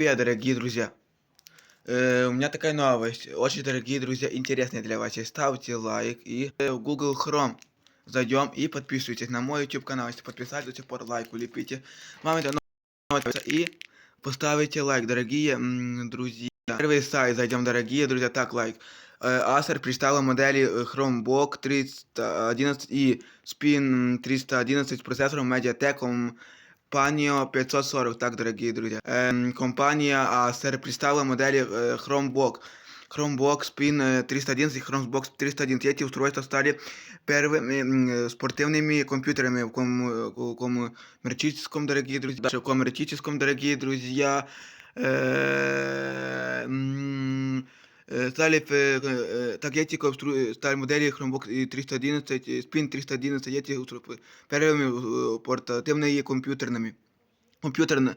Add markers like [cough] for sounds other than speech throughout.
Привет, дорогие друзья! Э, у меня такая новость. Очень дорогие друзья, интересная для вас. Ставьте лайк и э, в Google Chrome зайдем и подписывайтесь на мой YouTube канал. Если подписались до сих пор, лайк улепите. Вам это новость. И поставите лайк, дорогие м, друзья. Первый сайт зайдем, дорогие друзья. Так, лайк. Э, Acer представила модели э, Chromebook 311 и Spin 311 с процессором Mediatek Компания 540, так, дорогие друзья. Эм, компания Acer представила модели э, Chromebook. Chromebook Spin э, 311 и Chromebook 311. Эти устройства стали первыми м, э, спортивными компьютерами в ком- э, коммерческом, дорогие друзья. Дальше, В коммерческом, дорогие друзья. Э, м, э, Стали, э, э, так, эти констру- стали модели Chromebook и 311, э, Spin 311, эти устройства первыми э, портативными компьютерными компьютерами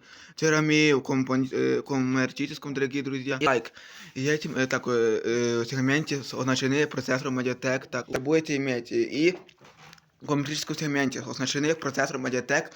в компон- э, коммерческом, дорогие друзья. Лайк. И этим э, так, э, э, сегменте с- оснащены процессором Mediatek. Так, вы будете иметь э, и в коммерческом сегменте оснащены процессором Mediatek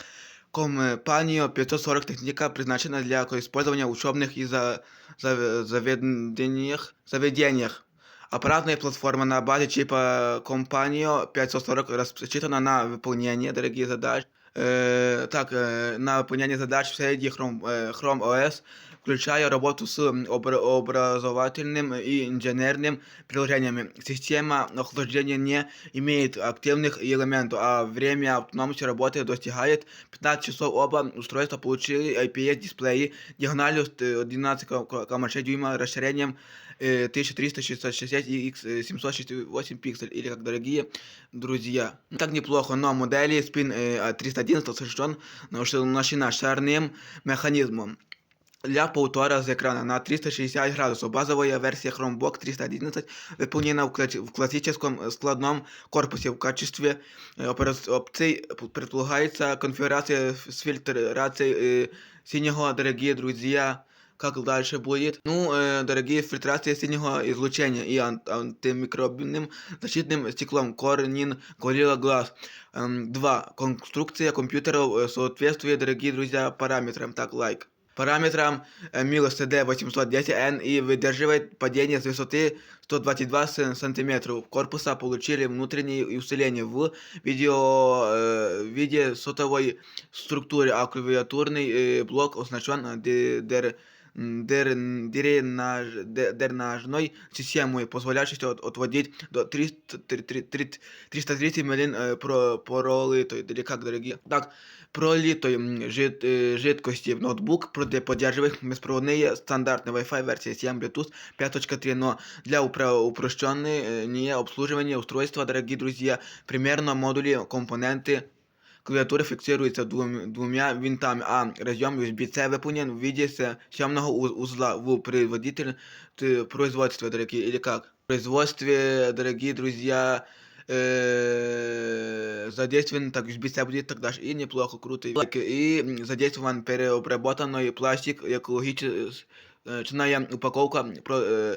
Компания 540 техника предназначена для использования в учебных и за, за, заведениях, заведениях. Аппаратная платформа на базе чипа компания 540 рассчитана на выполнение дорогих задач. Э, так, э, на выполнение задач в среде Chrome, э, Chrome OS, включая работу с обра- образовательным и инженерным приложениями. Система охлаждения не имеет активных элементов, а время автономности работы достигает 15 часов. Оба устройства получили IPS-дисплеи диагональю с, э, 11,6 дюйма расширением э, 1360 и X768 пиксель, или как дорогие друзья. Так неплохо, но модели Spin э, 311 оснащен оснащена шарным механизмом для повтора з екрана на 360 градусов. Базовая версия Chromebook 311 выполнена в, кла- в классическом э, складном корпусе. В качестве э, опера- опций предполагается конфигурация ф- с фильтрацией э, синего, дорогие друзья. Как дальше будет? Ну, э, дорогие, фильтрация синего излучения и ан- антимикробным защитным стеклом Corning Gorilla Glass. 2. Конструкция компьютеров э, соответствует, дорогие друзья, параметрам. Так, лайк. Параметрам э, Milos CD810N и выдерживает падение с высоты 122 сан- сантиметров. Корпуса получили внутреннее усиление в видео, э, в виде сотовой структуры, а клавиатурный э, блок оснащен э, де- дер- дер- дренаж- де- дренажной системой, позволяющей от- отводить до 300 три- три- три- 330 мл э, про- пролитой, или как, дорогие? Так, пролитой м, жид- э, жидкости. Ноутбук проде- поддерживает беспроводные стандартные Wi-Fi версии 7 Bluetooth 5.3, но для упро- упрощенного обслуживания устройства, дорогие друзья, примерно модули, компоненты клавиатуры фиксируются двум- двумя винтами, а разъем USB-C выполнен в виде с- съемного уз- узла в производитель т- производстве, дорогие, или как? В производстве, дорогие друзья, э, задействован так USB-C будет тогда же и неплохо, круто. И м, задействован переобработанный пластик, экологичная упаковка, про, э,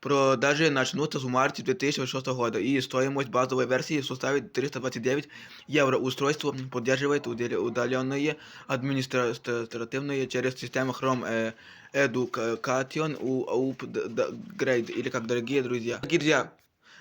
Продажи начнутся в марте 2006 года, и стоимость базовой версии составит 329 евро. Устройство поддерживает удел- удаленные административные через систему Chrome э, Education у- Upgrade, или как дорогие друзья. Дорогие друзья,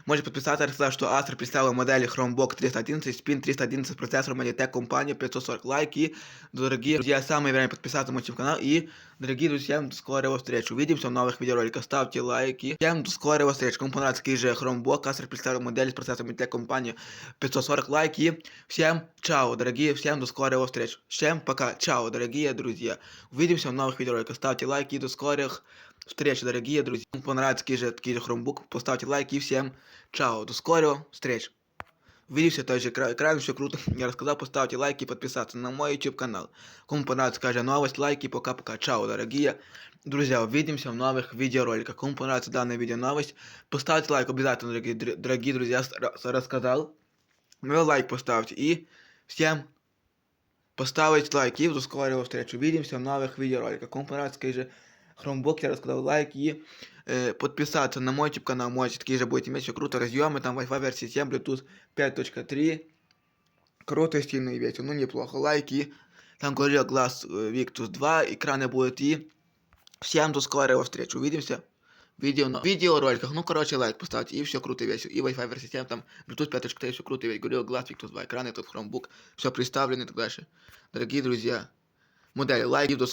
Можете подписаться, рассказать, что Acer представила модели Chromebook 311, Spin 311 с процессором Mediatek компания 540 лайки. Дорогие друзья, самое время подписаться на мой канал. И, дорогие друзья, до скорого встречи. Увидимся в новых видеороликах. Ставьте лайки. Всем до скорого встречи. Кому понравился такой же Chromebook, Acer представила модель с процессором Mediatek компания 540 лайки. Всем чао, дорогие, всем до скорого встречи. Всем пока, чао, дорогие друзья. Увидимся в новых видеороликах. Ставьте лайки и до скорых встреч, дорогие друзья. Кому понравится такой же, такой же Chromebook, поставьте лайки и всем чао, до скорого встреч. Увидимся той же экран, экран, все круто. [laughs] Я рассказал, поставьте лайки и подписаться на мой YouTube канал. Кому понравится каждая новость, лайки, пока-пока. Чао, дорогие друзья. Увидимся в новых видеороликах. Кому понравится данная видео новость, поставьте лайк обязательно, дорогие, др- дорогие друзья, с- ра- рассказал. Вы лайк поставьте и всем поставить лайк и до скорого встречи. Увидимся в новых видеороликах. Кому понравится такой же Chromebook, я рассказал лайк и э, подписаться на мой YouTube канал. Можете такие же будете иметь все круто. Разъемы, там Wi-Fi версии 7, Bluetooth 5.3. Круто, стильный ветер, ну неплохо. Лайки. Там Gorilla Glass э, Victus 2, экраны будут и Всем до скорого встречи. Увидимся в видео, на... видеороликах. Ну, короче, лайк поставьте, и все круто и весело. И Wi-Fi версия 7, там Bluetooth 5.3, все круто и весело. Gorilla Glass, Victus 2 экраны, тут Chromebook, все представлено и так дальше. Дорогие друзья, модели лайків до скорого.